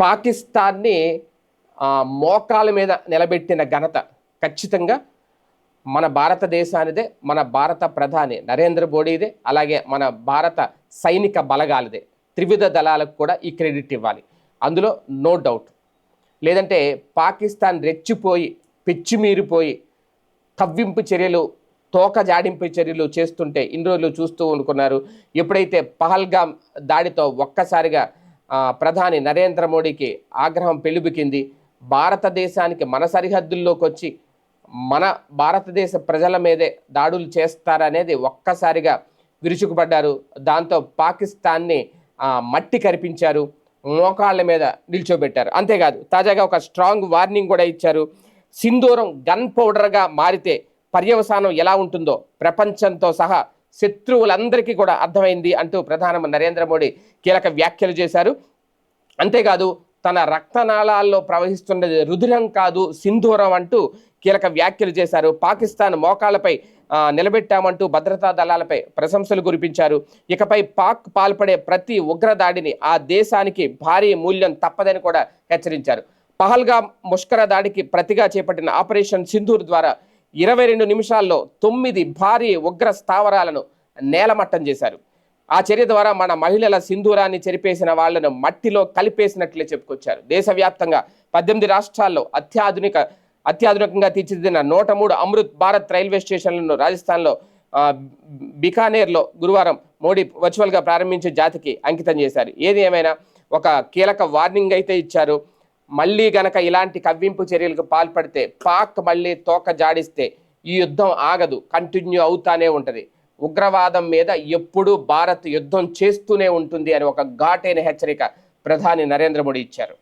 పాకిస్తాన్ని మోకాల మీద నిలబెట్టిన ఘనత ఖచ్చితంగా మన భారతదేశానిదే మన భారత ప్రధాని నరేంద్ర మోడీదే అలాగే మన భారత సైనిక బలగాలదే. త్రివిధ దళాలకు కూడా ఈ క్రెడిట్ ఇవ్వాలి. అందులో నో డౌట్. లేదంటే పాకిస్తాన్ రెచ్చిపోయి పెచ్చిమీరిపోయి కవ్వింపు చర్యలు తోక జాడింపు చర్యలు చేస్తుంటే ఇన్ని రోజులు చూస్తూ అనుకున్నారు ఎప్పుడైతే పహల్గామ్ దాడితో ఒక్కసారిగా ప్రధాని నరేంద్ర మోడీకి ఆగ్రహం పెలుబికింది. భారతదేశానికి మన సరిహద్దుల్లోకి వచ్చి మన భారతదేశ ప్రజల మీదే దాడులు చేస్తారనేది ఒక్కసారిగా విరుచుకుపడ్డారు. దాంతో పాకిస్తాన్ని మట్టి కరిపించారు. మోకాళ్ళ మీద నిల్చోబెట్టారు. అంతేకాదు తాజాగా ఒక స్ట్రాంగ్ వార్నింగ్ కూడా ఇచ్చారు. సింధూరం గన్ పౌడర్గా మారితే పర్యవసానం ఎలా ఉంటుందో ప్రపంచంతో సహా శత్రువులందరికీ కూడా అర్థమైంది అంటూ ప్రధాని నరేంద్ర మోడీ కీలక వ్యాఖ్యలు చేశారు. అంతేకాదు తన రక్తనాళాల్లో ప్రవహిస్తున్నది రుధిరం కాదు సింధూరం అంటూ కీలక వ్యాఖ్యలు చేశారు. పాకిస్తాన్ మోకాలపై నిలబెట్టామంటూ భద్రతా దళాలపై ప్రశంసలు కురిపించారు. ఇకపై పాక్ పాల్పడే ప్రతి ఉగ్రదాడిని ఆ దేశానికి భారీ మూల్యం తప్పదని కూడా హెచ్చరించారు. పహల్గా ముష్కర దాడికి ప్రతిగా చేపట్టిన ఆపరేషన్ సింధూర్ ద్వారా ఇరవై రెండు నిమిషాల్లో తొమ్మిది భారీ ఉగ్ర స్థావరాలను నేలమట్టం చేశారు. ఆ చర్య ద్వారా మన మహిళల సింధూరాన్ని చెరిపేసిన వాళ్ళను మట్టిలో కలిపేసినట్లే చెప్పుకొచ్చారు. దేశవ్యాప్తంగా పద్దెనిమిది రాష్ట్రాల్లో అత్యాధునిక అత్యాధునికంగా తీర్చిదిద్దిన నూట మూడు అమృత్ భారత్ రైల్వే స్టేషన్లను రాజస్థాన్లో బికానేర్లో గురువారం మోడీ వర్చువల్గా ప్రారంభించే జాతికి అంకితం చేశారు. ఏది ఏమైనా ఒక కీలక వార్నింగ్ అయితే ఇచ్చారు. మళ్ళీ గనక ఇలాంటి కవ్వింపు చర్యలకు పాల్పడితే పాక్ మళ్ళీ తోక జాడిస్తే ఈ యుద్ధం ఆగదు కంటిన్యూ అవుతానే ఉంటుంది. ఉగ్రవాదం మీద ఎప్పుడూ భారత్ యుద్ధం చేస్తూనే ఉంటుంది అని ఒక ఘాటైన హెచ్చరిక ప్రధాని నరేంద్ర మోడీ ఇచ్చారు.